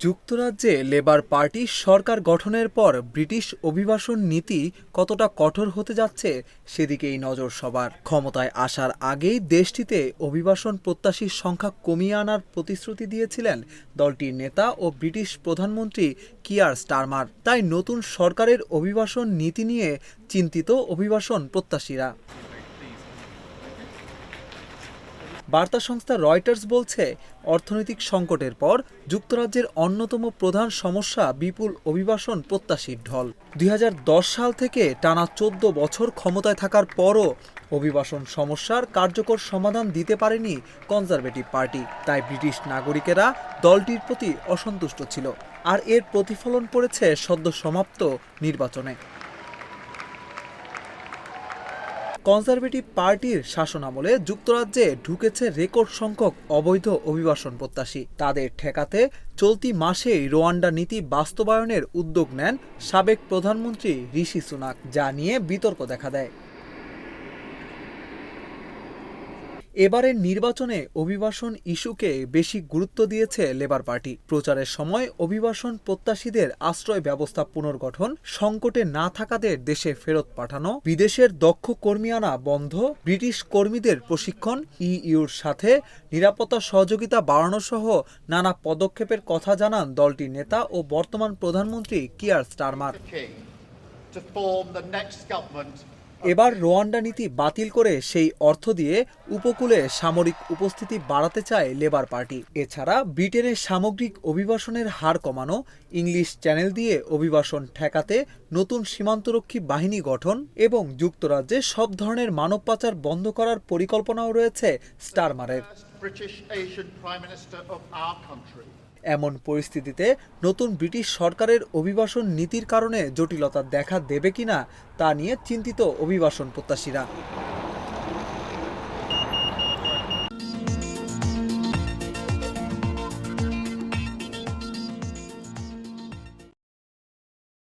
যুক্তরাজ্যে labour party সরকার গঠনের পর ব্রিটিশ অভিবাসন নীতি কতটা কঠোর হতে যাচ্ছে সেদিকেই নজর সবার। ক্ষমতায় আসার আগেই দেশটিতে অভিবাসন প্রত্যাশীর সংখ্যা কমিয়ে আনার প্রতিশ্রুতি দিয়েছিলেন দলটির নেতা ও ব্রিটিশ প্রধানমন্ত্রী কিয়ার স্টারমার। তাই নতুন সরকারের অভিবাসন নীতি নিয়ে চিন্তিত অভিবাসন প্রত্যাশীরা। বার্তা সংস্থা রয়টার্স বলছে, অর্থনৈতিক সংকটের পর যুক্তরাজ্যের অন্যতম প্রধান সমস্যা বিপুল অভিবাসন প্রত্যাশীর ঢল। দুই হাজার দশ সাল থেকে টানা চোদ্দ বছর ক্ষমতায় থাকার পরও অভিবাসন সমস্যার কার্যকর সমাধান দিতে পারেনি কনজারভেটিভ পার্টি। তাই ব্রিটিশ নাগরিকেরা দলটির প্রতি অসন্তুষ্ট ছিল। আর এর প্রতিফলন পড়েছে সদ্য সমাপ্ত নির্বাচনে। কনজারভেটিভ পার্টির শাসনামলে যুক্তরাজ্যে ঢুকেছে রেকর্ড সংখ্যক অবৈধ অভিবাসন প্রত্যাশী। তাদের ঠেকাতে চলতি মাসেই রোয়ান্ডা নীতি বাস্তবায়নের উদ্যোগ নেন সাবেক প্রধানমন্ত্রী ঋষি সুনাক, যা নিয়ে বিতর্ক দেখা দেয়। এবারের নির্বাচনে অভিবাসন ইস্যুকে বেশি গুরুত্ব দিয়েছে লেবার পার্টি। প্রচারের সময় অভিবাসন প্রত্যাশীদের আশ্রয় ব্যবস্থা পুনর্গঠন, সংকটে না থাকাদের দেশে ফেরত পাঠানো, বিদেশের দক্ষ কর্মী আনা বন্ধ, ব্রিটিশ কর্মীদের প্রশিক্ষণ, ইইউর সাথে নিরাপত্তা সহযোগিতা বাড়ানো সহ নানা পদক্ষেপের কথা জানান দলটির নেতা ও বর্তমান প্রধানমন্ত্রী কিয়ার স্টারমার। এবার রোয়ান্ডা নীতি বাতিল করে সেই অর্থ দিয়ে উপকূলে সামরিক উপস্থিতি বাড়াতে চায় লেবার পার্টি এছাড়া ব্রিটেনের সামগ্রিক অভিবাসনের হার কমানো, ইংলিশ চ্যানেল দিয়ে অভিবাসন ঠেকাতে নতুন সীমান্তরক্ষী বাহিনী গঠন এবং যুক্তরাজ্যে সব ধরনের মানব পাচার বন্ধ করার পরিকল্পনাও রয়েছে স্টারমারের. এমন পরিস্থিতিতে নতুন ব্রিটিশ সরকারের অভিবাসন নীতির কারণে জটিলতা দেখা দেবে কিনা তা নিয়ে চিন্তিত অভিবাসন প্রত্যাশীরা।